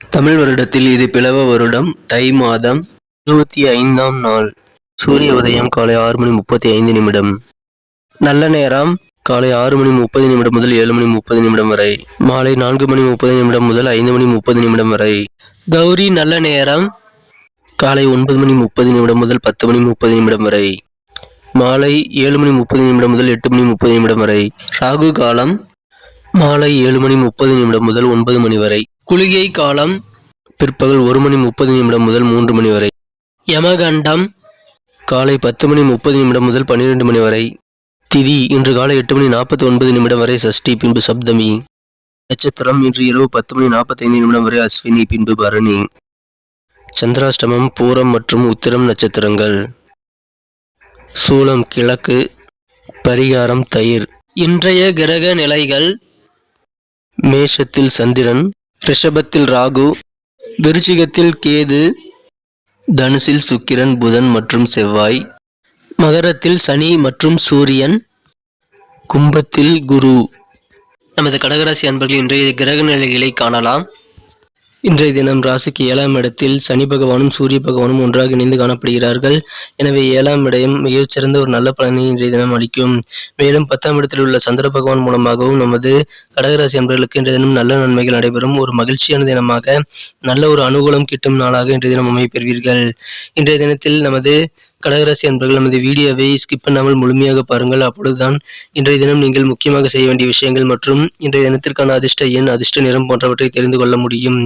தமிழ் வருடத்தில் இது பிளவ வருடம் தை மாதம் இருபத்தி ஐந்தாம் நாள். சூரிய உதயம் காலை ஆறு மணி முப்பத்தி ஐந்து நிமிடம். நல்ல நேரம் காலை ஆறு மணி முப்பது நிமிடம் முதல் ஏழு மணி முப்பது நிமிடம் வரை. மாலை நான்கு மணி முப்பது நிமிடம் முதல் ஐந்து மணி முப்பது நிமிடம் வரை. கௌரி நல்ல நேரம் காலை ஒன்பது மணி முப்பது நிமிடம் முதல் பத்து மணி முப்பது நிமிடம் வரை. மாலை ஏழு மணி முப்பது நிமிடம் முதல் எட்டு மணி முப்பது நிமிடம் வரை. ராகு காலம் மாலை ஏழு மணி முப்பது நிமிடம் முதல் ஒன்பது மணி வரை. குளிகை காலம் பிற்பகல் ஒரு மணி முப்பது நிமிடம் முதல் மூன்று மணி வரை. யமகண்டம் காலை பத்து மணி முப்பது நிமிடம் முதல் பன்னிரெண்டு மணி வரை. திதி இன்று காலை எட்டு மணி நாற்பத்தி ஒன்பது நிமிடம் வரை சஷ்டி பின்பு சப்தமி. நட்சத்திரம் இன்று இரவு பத்து மணி நாற்பத்தைந்து நிமிடம் வரை அஸ்வினி பின்பு பரணி. சந்திராஷ்டமம் பூரம் மற்றும் உத்திரம் நட்சத்திரங்கள். சூலம் கிழக்கு பரிகாரம் தயிர். இன்றைய கிரக நிலைகள் மேஷத்தில் சந்திரன் ரிஷபத்தில் ராகு விருச்சிகத்தில் கேது தனுசில் சுக்கிரன் புதன் மற்றும் செவ்வாய் மகரத்தில் சனி மற்றும் சூரியன் கும்பத்தில் குரு. நமது கடகராசி அன்பர்கள் இன்றைய கிரக நிலைகளை காணலாம். இன்றைய தினம் ராசிக்கு ஏழாம் இடத்தில் சனி பகவானும் சூரிய பகவானும் ஒன்றாக இணைந்து காணப்படுகிறார்கள். எனவே ஏழாம் இடம் மிகச்சிறந்த ஒரு நல்ல பலனை இன்றைய தினம் அளிக்கும். மேலும் பத்தாம் இடத்தில் உள்ள சந்திர பகவான் மூலமாகவும் நமது கடகராசி அன்பர்களுக்கு இன்றைய தினம் நல்ல நன்மைகள் நடைபெறும். ஒரு மகிழ்ச்சியான தினமாக நல்ல ஒரு அனுகூலம் கிட்டும் நாளாக இன்றைய தினம் அமைப்பெறுவீர்கள் இன்றைய தினத்தில் நமது கடகராசி அன்பர்கள் நமது வீடியோவை ஸ்கிப் பண்ணாமல் முழுமையாக பாருங்கள். அப்பொழுதுதான் இன்றைய தினம் நீங்கள் முக்கியமாக செய்ய வேண்டிய விஷயங்கள் மற்றும் இன்றைய தினத்திற்கான அதிர்ஷ்ட எண் அதிர்ஷ்ட நிறம் போன்றவற்றை தெரிந்து கொள்ள முடியும்.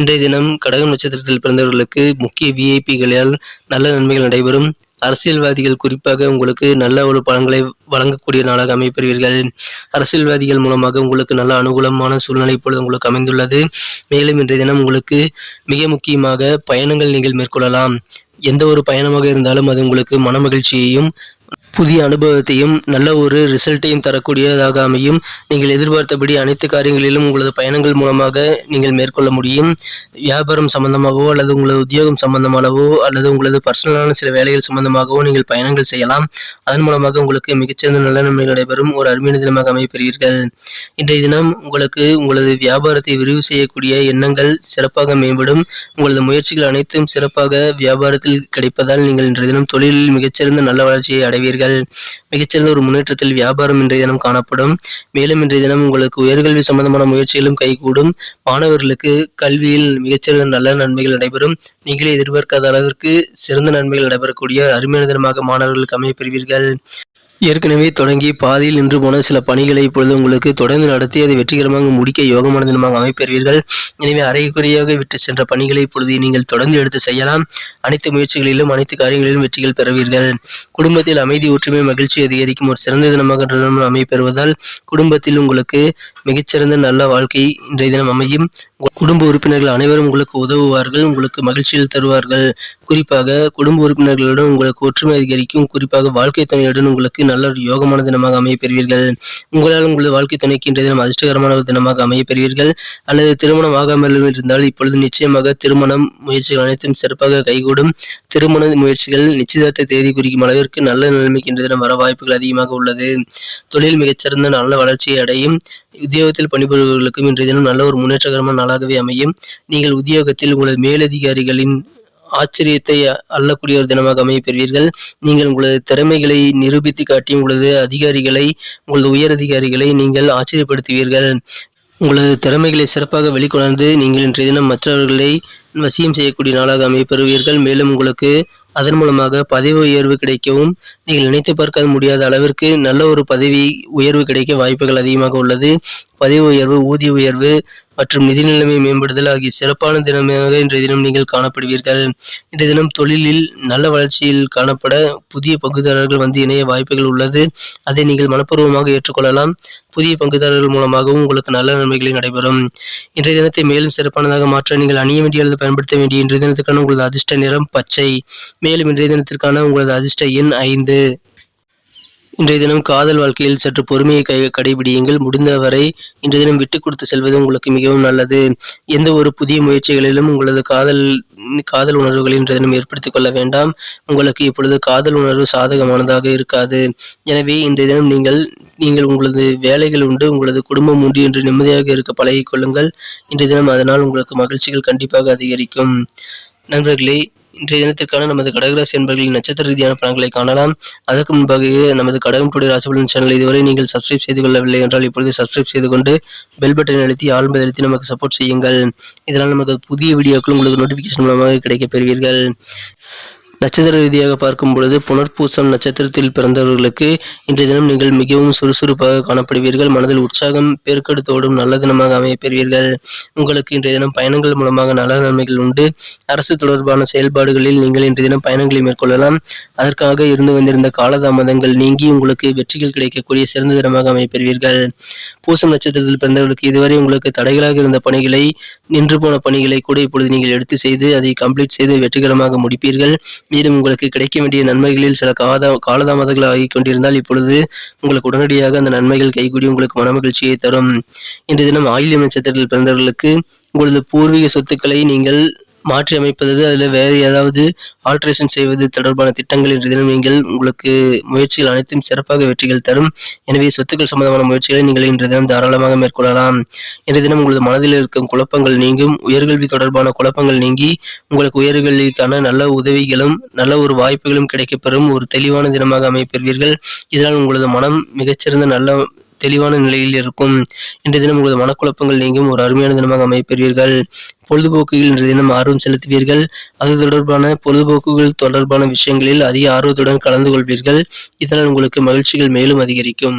இன்றைய தினம் கடகம் நட்சத்திரத்தில் பிறந்தவர்களுக்கு முக்கிய விஐபிகளால் நல்ல நன்மைகள் நடைபெறும். அரசியல்வாதிகள் குறிப்பாக உங்களுக்கு நல்ல ஒரு பலன்களை வழங்கக்கூடிய நாளாக அமைப்பெறுவீர்கள். அரசியல்வாதிகள் மூலமாக உங்களுக்கு நல்ல அனுகூலமான சூழ்நிலை இப்பொழுது உங்களுக்கு அமைந்துள்ளது. மேலும் இன்றைய தினம் உங்களுக்கு மிக முக்கியமாக பயணங்கள் நீங்கள் மேற்கொள்ளலாம். எந்த ஒரு பயணமாக இருந்தாலும் அது உங்களுக்கு மன மகிழ்ச்சியையும் புதிய அனுபவத்தையும் நல்ல ஒரு ரிசல்ட்டையும் தரக்கூடியதாக அமையும். நீங்கள் எதிர்பார்த்தபடி அனைத்து காரியங்களிலும் உங்களது பயணங்கள் மூலமாக நீங்கள் மேற்கொள்ள முடியும். வியாபாரம் சம்பந்தமாகவோ அல்லது உங்களது உத்தியோகம் சம்பந்தமாகவோ அல்லது உங்களது பர்சனலான சில வேலைகள் சம்பந்தமாகவோ நீங்கள் பயணங்கள் செய்யலாம். அதன் மூலமாக உங்களுக்கு மிகச்சிறந்த நல்ல நன்மை நடைபெறும். ஒரு அருமையான தினமாக அமையப்பெறுவீர்கள். இன்றைய தினம் உங்களுக்கு உங்களது வியாபாரத்தை விரிவு செய்யக்கூடிய எண்ணங்கள் சிறப்பாக மேம்படும். உங்களது முயற்சிகள் அனைத்தும் சிறப்பாக வியாபாரத்தில் கிடைப்பதால் நீங்கள் இன்றைய தினம் தொழிலில் மிகச்சிறந்த நல்ல வளர்ச்சியை அடைவீர்கள். மிகச்சிறந்த ஒரு முன்னேற்றத்தில் வியாபாரம் இன்றைய தினம் காணப்படும். மேலும் இன்றைய தினம் உங்களுக்கு உயர்கல்வி சம்பந்தமான முயற்சிகளும் கைகூடும். மாணவர்களுக்கு கல்வியில் மிகச்சிறந்த நல்ல நன்மைகள் நடைபெறும். நீங்களே எதிர்பார்க்காத அளவிற்கு சிறந்த நன்மைகள் நடைபெறக்கூடிய அருமையான தினமாக மாணவர்களுக்கு அமையப்பெறுவீர்கள் ஏற்கனவே தொடங்கி பாதியில் நின்று போன சில பணிகளை இப்பொழுது உங்களுக்கு தொடர்ந்து நடத்தி அதை வெற்றிகரமாக முடிக்க யோகமான தினமாக அமைப்பெறுவீர்கள். எனவே அரைக்குறையாக விட்டு சென்ற பணிகளை இப்பொழுது நீங்கள் தொடர்ந்து எடுத்து செய்யலாம். அனைத்து முயற்சிகளிலும் அனைத்து காரியங்களிலும் வெற்றிகள் பெறுவீர்கள். குடும்பத்தில் அமைதி ஒற்றுமை மகிழ்ச்சி அதிகரிக்கும் ஒரு சிறந்த தினமாக அமைப்பெறுவதால் குடும்பத்தில் உங்களுக்கு மிகச்சிறந்த நல்ல வாழ்க்கை இன்றைய தினம் அமையும். குடும்ப உறுப்பினர்கள் அனைவரும் உங்களுக்கு உதவுவார்கள் உங்களுக்கு மகிழ்ச்சியில் தருவார்கள். குறிப்பாக குடும்ப உறுப்பினர்களுடன் உங்களுக்கு ஒற்றுமை அதிகரிக்கும். குறிப்பாக வாழ்க்கை துணையுடன் உங்களுக்கு நல்ல ஒரு யோகமான தினமாக அமையப்பெறுவீர்கள். உங்களால் உங்களது வாழ்க்கை துணைக்கு இன்றைய தினம் அதிர்ஷ்டகரமான ஒரு தினமாக அமையப்பெறுவீர்கள். அல்லது திருமணம் ஆகாமல் இருந்தால் இப்பொழுது நிச்சயமாக திருமணம் முயற்சிகள் அனைத்தும் சிறப்பாக கைகூடும். திருமண முயற்சிகள் நிச்சயதார்த்த தேதி குறிக்கும் அளவிற்கு நல்ல நிலைமைக்கு இன்றைய தினம் வர வாய்ப்புகள் அதிகமாக உள்ளது. தொழில் மிகச்சிறந்த நல்ல வளர்ச்சியை அடையும். உத்தியோகத்தில் பணிபுரிபவர்களுக்கும் இன்றைய தினம் நல்ல ஒரு முன்னேற்றகரமான நாளாகவே அமையும். நீங்கள் உத்தியோகத்தில் உங்களது மேலதிகாரிகளின் ஆச்சரியத்தை அள்ளக்கூடிய ஒரு தினமாக அமையப்பெறுவீர்கள் நீங்கள் உங்களது திறமைகளை நிரூபித்து காட்டி உங்களது அதிகாரிகளை உங்களது உயர் அதிகாரிகளை நீங்கள் ஆச்சரியப்படுத்துவீர்கள். உங்களது திறமைகளை சிறப்பாக வெளிக்கொணர்ந்து நீங்கள் இன்றைய தினம் மற்றவர்களை வசியம் செய்யக்கூடிய நாளாக அமைப்பெறுவீர்கள் மேலும் உங்களுக்கு அதன் மூலமாக பதவி உயர்வு கிடைக்கவும் நீங்கள் நினைத்து பார்க்க முடியாத அளவிற்கு நல்ல ஒரு பதவி உயர்வு கிடைக்க வாய்ப்புகள் அதிகமாக உள்ளது. பதவி உயர்வு ஊதிய உயர்வு மற்றும் நிதி நிலைமை மேம்படுதல் ஆகிய சிறப்பான தினமாக இன்றைய தினம் நீங்கள் காணப்படுவீர்கள். இன்றைய தினம் தொழிலில் நல்ல வளர்ச்சியில் காணப்பட புதிய பங்குதாரர்கள் வந்து இணைய வாய்ப்புகள் உள்ளது. அதை நீங்கள் மனப்பூர்வமாக ஏற்றுக்கொள்ளலாம். புதிய பங்குதாரர்கள் மூலமாகவும் உங்களுக்கு நல்ல நன்மைகளை நடைபெறும். இன்றைய தினத்தை மேலும் சிறப்பானதாக மாற்ற நீங்கள் அணிய வேண்டிய அல்லது பயன்படுத்த வேண்டிய இன்றைய தினத்துக்கான உங்களது அதிர்ஷ்ட நிறம் பச்சை. மேலும் இன்றைய தினத்திற்கான உங்களது அதிர்ஷ்ட எண் ஐந்து. இன்றைய தினம் காதல் வாழ்க்கையில் சற்று பொறுமையை கை கடைபிடியுங்கள். முடிந்தவரை இன்றைய தினம் விட்டு கொடுத்து செல்வது உங்களுக்கு மிகவும் நல்லது. எந்த ஒரு புதிய முயற்சிகளிலும் உங்களது காதல் காதல் உணர்வுகளை இன்றைய தினம் ஏற்படுத்திக் கொள்ள வேண்டாம். உங்களுக்கு இப்பொழுது காதல் உணர்வு சாதகமானதாக இருக்காது. எனவே இன்றைய தினம் நீங்கள் நீங்கள் உங்களது வேலைகள் உண்டு உங்களது குடும்பம் உண்டு என்று நிம்மதியாக இருக்க பழகிக் கொள்ளுங்கள். இன்றைய தினம் அதனால் உங்களுக்கு மகிழ்ச்சிகள் கண்டிப்பாக அதிகரிக்கும். நண்பர்களே இன்றைய தினத்திற்கான நமது கடகராசி என்பர்களின் நட்சத்திர ரீதியான பலன்களை காணலாம். அதற்கு முன்பாக நமது கடகம் டுடே ராசிபலன் சேனல் இதுவரை நீங்கள் சப்ஸ்கிரைப் செய்து கொள்ளவில்லை என்றால் இப்பொழுது சப்ஸ்கிரைப் செய்து கொண்டு பெல் பட்டன் அழுத்தி ஆழ்ந்து அழுத்தி நமக்கு சப்போர்ட் செய்யுங்கள். இதனால் நமக்கு புதிய வீடியோக்கள் உங்களுக்கு நோட்டிஃபிகேஷன் மூலமாக கிடைக்கப் பெறுவீர்கள். நட்சத்திர ரீதியாக பார்க்கும் பொழுது புனர்பூசம் நட்சத்திரத்தில் பிறந்தவர்களுக்கு இன்றைய தினம் நீங்கள் மிகவும் சுறுசுறுப்பாக காணப்படுவீர்கள். மனதில் உற்சாகம் பெருக்கெடுத்தோடும் நல்ல தினமாக அமையப் பெறுவீர்கள் உங்களுக்கு இன்றைய தினம் பயணங்கள் மூலமாக நல்ல நன்மைகள் உண்டு. அரசு தொடர்பான செயல்பாடுகளில் நீங்கள் இன்றைய தினம் பயணங்களை மேற்கொள்ளலாம். அதற்காக இருந்து வந்திருந்த காலதாமதங்கள் நீங்கி உங்களுக்கு வெற்றிகள் கிடைக்கக்கூடிய சிறந்த தினமாக அமையப் பெறுவீர்கள் பூசம் நட்சத்திரத்தில் பிறந்தவர்களுக்கு இதுவரை உங்களுக்கு தடைகளாக இருந்த பணிகளை நின்று போன பணிகளை கூட இப்பொழுது நீங்கள் எடுத்து செய்து அதை கம்ப்ளீட் செய்து வெற்றிகரமாக முடிப்பீர்கள். மேலும் உங்களுக்கு கிடைக்க வேண்டிய நன்மைகளில் சில காத காலதாமதங்கள் ஆகிக் கொண்டிருந்தால் இப்பொழுது உங்களுக்கு உடனடியாக அந்த நன்மைகள் கைகூடி உங்களுக்கு மனமகிழ்ச்சியை தரும். இன்றைய தினம் ஆயுள் நட்சத்திரத்தில் பிறந்தவர்களுக்கு உங்களது பூர்வீக சொத்துக்களை நீங்கள் மாற்றி அமைப்பது அதில் வேறு ஏதாவது ஆல்ட்ரேஷன் செய்வது தொடர்பான திட்டங்கள் என்ற தினம் நீங்கள் உங்களுக்கு முயற்சிகள் அனைத்தும் சிறப்பாக வெற்றிகள் தரும். எனவே சொத்துக்கள் சம்பந்தமான முயற்சிகளை நீங்கள் இன்று தினம் தாராளமாக மேற்கொள்ளலாம். இன்றைய தினம் உங்களது மனதில் இருக்கும் குழப்பங்கள் நீங்கும். உயர்கல்வி தொடர்பான குழப்பங்கள் நீங்கி உங்களுக்கு உயர்கல்விக்கான நல்ல உதவிகளும் நல்ல ஒரு வாய்ப்புகளும் கிடைக்கப்பெறும் ஒரு தெளிவான தினமாக அமைப்பெறுவீர்கள். இதனால் உங்களது மனம் மிகச்சிறந்த நல்ல தெளிவான நிலையில் இருக்கும். இன்றைய தினம் உங்களது மனக்குழப்பங்கள் நீங்கும். ஒரு அருமையான தினமாக அமைப்பெறுவீர்கள் பொழுதுபோக்குகள் இன்றைய தினம் ஆர்வம் செலுத்துவீர்கள். அது தொடர்பான பொழுதுபோக்குகள் தொடர்பான விஷயங்களில் அதிக ஆர்வத்துடன் கலந்து கொள்வீர்கள். இதனால் உங்களுக்கு மகிழ்ச்சிகள் மேலும் அதிகரிக்கும்.